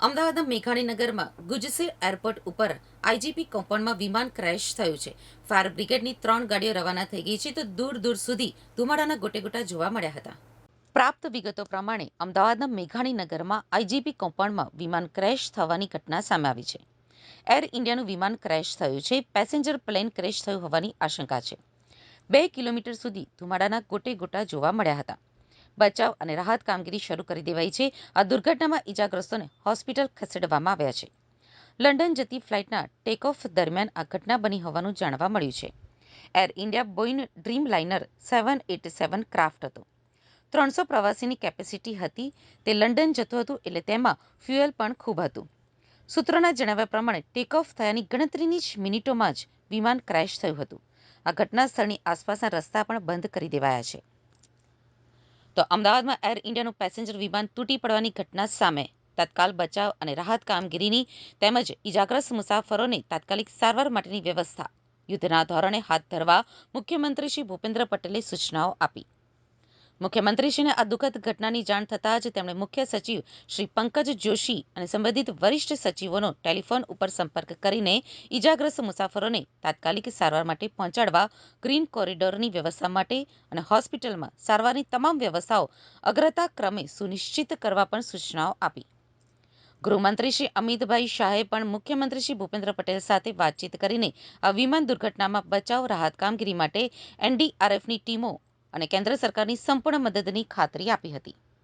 અમદાવાદના મેઘાણીનગરમાં ગુજસે એરપોર્ટ ઉપર આઈજીપી કમ્પાઉન્ડમાં વિમાન ક્રેશ થયું છે. ફાયર બ્રિગેડની ત્રણ ગાડીઓ રવાના થઈ ગઈ છે તો દૂર દૂર સુધી ધુમાડાના ગોટેગોટા જોવા મળ્યા હતા. પ્રાપ્ત વિગતો પ્રમાણે અમદાવાદના મેઘાણીનગરમાં આઈજીપી કમ્પાઉન્ડમાં વિમાન ક્રેશ થવાની ઘટના સામે આવી છે. એર ઇન્ડિયાનું વિમાન ક્રેશ થયું છે, પેસેન્જર પ્લેન ક્રેશ થયું હોવાની આશંકા છે. બે કિલોમીટર સુધી ધુમાડાના ગોટે ગોટા જોવા મળ્યા હતા. બચાવ અને રાહત કામગીરી શરૂ કરી દેવાઈ છે. આ દુર્ઘટનામાં ઈજાગ્રસ્તોને હોસ્પિટલ ખસેડવામાં આવ્યા છે. લંડન જતી ફ્લાઇટના ટેક ઓફ દરમિયાન આ ઘટના બની હોવાનું જાણવા મળ્યું છે. Air India Boeing Dreamliner seven eight seven craft હતો. ત્રણસો પ્રવાસીની કેપેસિટી હતી. તે લંડન જતું હતું એટલે તેમાં ફ્યુઅલ પણ ખૂબ હતું. સૂત્રોના જણાવ્યા પ્રમાણે ટેક ઓફ થયાની ગણતરીની જ મિનિટોમાં જ વિમાન ક્રેશ થયું હતું. આ ઘટના સ્થળની આસપાસના રસ્તા પણ બંધ કરી દેવાયા છે. તો અમદાવાદમાં એર ઇન્ડિયાનું પેસેન્જર વિમાન તૂટી પડવાની ઘટના સામે તત્કાલ બચાવ અને રાહત કામગીરીની તેમજ ઇજાગ્રસ્ત મુસાફરોને તાત્કાલિક સારવાર માટેની વ્યવસ્થા. યુદ્ધના ધોરણે હાથ ધરવા મુખ્યમંત્રી શ્રી ભૂપેન્દ્ર પટેલે સૂચનાઓ આપી. મુખ્યમંત્રીશ્રીને આ દુઃખદ ઘટનાની જાણ થતાં જ તેમણે મુખ્ય સચિવ શ્રી પંકજ જોશી અને સંબંધિત વરિષ્ઠ સચિવોનો ટેલિફોન ઉપર સંપર્ક કરીને ઇજાગ્રસ્ત મુસાફરોને તાત્કાલિક સારવાર માટે પહોંચાડવા, ગ્રીન કોરિડોરની વ્યવસ્થા માટે અને હોસ્પિટલમાં સારવારની તમામ વ્યવસ્થાઓ અગ્રતા ક્રમે સુનિશ્ચિત કરવા પણ સૂચનાઓ આપી. ગૃહમંત્રી શ્રી અમિતભાઈ શાહે પણ મુખ્યમંત્રી શ્રી ભૂપેન્દ્ર પટેલ સાથે વાતચીત કરીને આ વિમાન દુર્ઘટનામાં બચાવ રાહત કામગીરી માટે એનડીઆરએફની ટીમો અને કેન્દ્ર સરકારની સંપૂર્ણ મદદની ખાતરી આપી હતી.